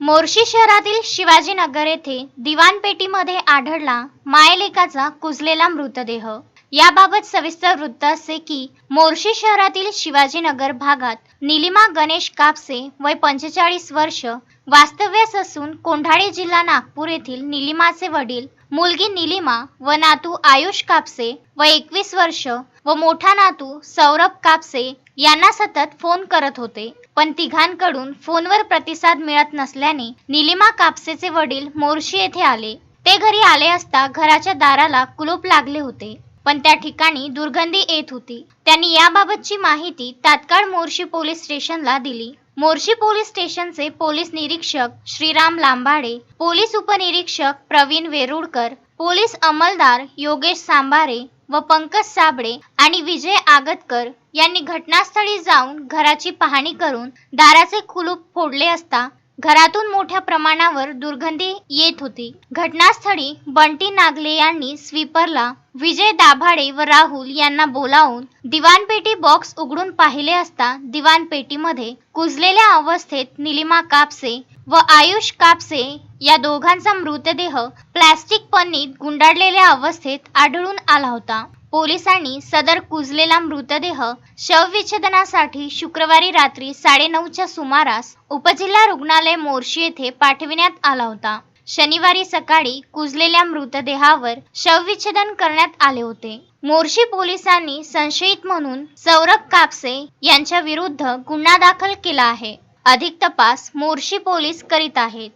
मोर्शी शहरातील शिवाजीनगर येथे दिवाणपेटीमध्ये आढळला मायलेकाचा कुजलेला मृतदेह. याबाबत सविस्तर वृत्त असे की मोर्शी शहरातील शिवाजीनगर भागात निलिमा गणेश कापसे वय पंचेचाळीस वर्ष वास्तव्यास असून कोंढाळे जिल्हा नागपूर येथील निलिमाचे वडील मुलगी निलिमा व नातू आयुष कापसे व एकवीस वर्ष व मोठा नातू सौरभ कापसे यांना सतत फोन करत होते. पण तिघांकडून फोनवर प्रतिसाद मिळत नसल्याने निलिमा कापसेचे वडील मोर्शी येथे आले. ते घरी आले असता घराच्या दाराला कुलूप लागले होते. पण त्या ठिकाणी दुर्गंधी येत होती. त्यांनी याबाबतची माहिती तात्काळ मोर्शी पोलीस स्टेशनला दिली. मोर्शी पोलीस स्टेशनचे पोलीस निरीक्षक श्रीराम लांबाडे पोलीस उपनिरीक्षक प्रवीण वेरुळकर पोलीस अंमलदार योगेश सांबारे व पंकज साबळे आणि विजय आगतकर यांनी घटनास्थळी जाऊन घराची पाहणी करून दाराचे कुलूप फोडले असता घरातून मोठ्या प्रमाणावर दुर्गंधी येत होती. घटनास्थळी बंटी नागले यांनी स्वीपरला विजय दाभाडे व राहुल यांना बोलावून दिवाणपेटी बॉक्स उघडून पाहिले असता दिवाणपेटीमध्ये कुजलेल्या अवस्थेत निलिमा कापसे व आयुष कापसे या दोघांचा मृतदेह प्लॅस्टिक पन्नीत गुंडाळलेल्या अवस्थेत आढळून आला होता. पोलिसांनी सदर कुजलेला मृतदेह शवविच्छेदनासाठी शुक्रवारी रात्री साडेनऊच्या सुमारास उपजिल्हा रुग्णालय मोर्शी येथे पाठविण्यात आला होता. शनिवारी सकाळी कुजलेल्या मृतदेहावर शवविच्छेदन करण्यात आले होते. मोर्शी पोलिसांनी संशयित म्हणून सौरभ कापसे यांच्या विरुद्ध गुन्हा दाखल केला आहे. अधिक तपास मोर्शी पोलीस करीत आहेत.